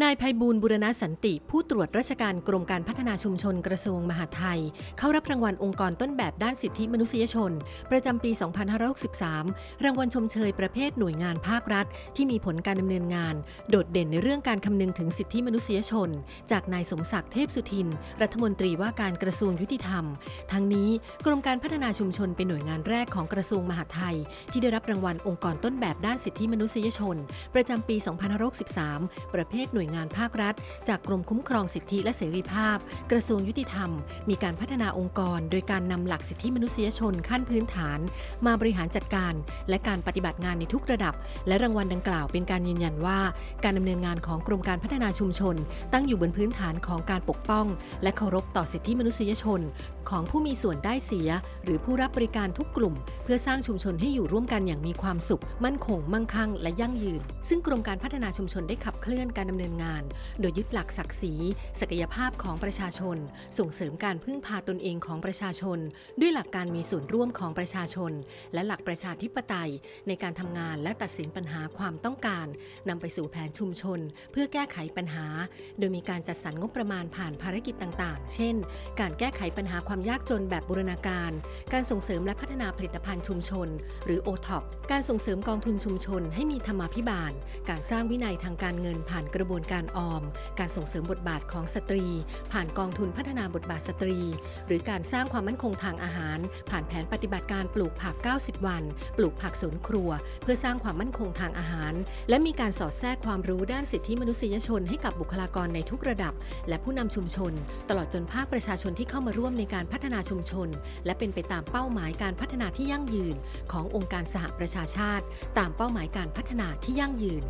นายภัยบูลย์บุรณสันติ ผู้ตรวจราชการกรมการพัฒนาชุมชนกระทรวงมหาดไทย เข้ารับรางวัลองค์กรต้นแบบด้านสิทธิมนุษยชน ประจำปี 2563 รางวัลชมเชยประเภทหน่วยงานภาครัฐ ที่มีผลการดำเนินงาน โดดเด่นในเรื่องการคำนึงถึงสิทธิมนุษยชน จากนายสมศักดิ์เทพสุทิน รัฐมนตรีว่าการกระทรวงยุติธรรม ทั้งนี้กรมการพัฒนาชุมชนเป็นหน่วยงานแรกของกระทรวงมหาดไทย ที่ได้รับรางวัลองค์กรต้นแบบด้านสิทธิมนุษยชน ประจำปี 2563 ประเภทหน่วยน่วยงานภาครัฐ จากกรมคุ้มครองสิทธิและเสรีภาพ กระทรวงยุติธรรม มีการพัฒนาองค์กร โดยการนำหลักสิทธิมนุษยชนขั้นพื้นฐาน มาบริหารจัดการ และการปฏิบัติงานในทุกระดับ และรางวัลดังกล่าวเป็นการยืนยันว่า การดำเนินงานของกรมการพัฒนาชุมชน ตั้งอยู่บนพื้นฐานของการปกป้อง และเคารพต่อสิทธิมนุษยชน ของผู้มีส่วนได้เสีย หรือผู้รับบริการทุกกลุ่ม เพื่อสร้างชุมชนให้อยู่ร่วมกันอย่างมีความสุข มั่นคง มั่งคั่ง และยั่งยืน ซึ่งกรมการพัฒนาชุมชนได้ขับเคลื่อนการดำเนินงาน โดยยึดหลักศักดิ์ศรี ศักยภาพของประชาชน ส่งเสริมการพึ่งพาตนเองของประชาชน ด้วยหลักการมีส่วนร่วมของประชาชน และหลักประชาธิปไตย ในการทำงานและตัดสินปัญหาความต้องการนำไปสู่แผนชุมชน เพื่อแก้ไขปัญหา โดยมีการจัดสรรงบประมาณผ่านภารกิจต่าง ๆ เช่น การแก้ไขปัญหาความยากจนแบบบูรณาการ การส่งเสริมและพัฒนาผลิตภัณฑ์ชุมชน หรือ o t o p การส่งเสริมกองทุนชุมชนให้มีธรรมาภิบาล การสร้างวินัยทางการเงินผ่านกระบวนการออม การส่งเสริมบทบาทของสตรี ผ่านกองทุนพัฒนาบทบาทสตรี หรือการสร้างความมั่นคงทางอาหาร ผ่านแผนปฏิบัติการปลูกผัก 90 วัน ปลูกผักสวนครัว เพื่อสร้างความมั่นคงทางอาหาร และมีการสอดแทรกความรู้ด้านสิทธิมนุษยชนให้กับบุคลากรในทุกระดับ และผู้นำชุมชน ตลอดจนภาคประชาชนที่เข้ามาร่วมในการพัฒนาชุมชน และเป็นไปตามเป้าหมายการพัฒนาที่ยั่งยืน ขององค์การสหประชาชาติ ตามเป้าหมายการพัฒนาที่ยั่งยืน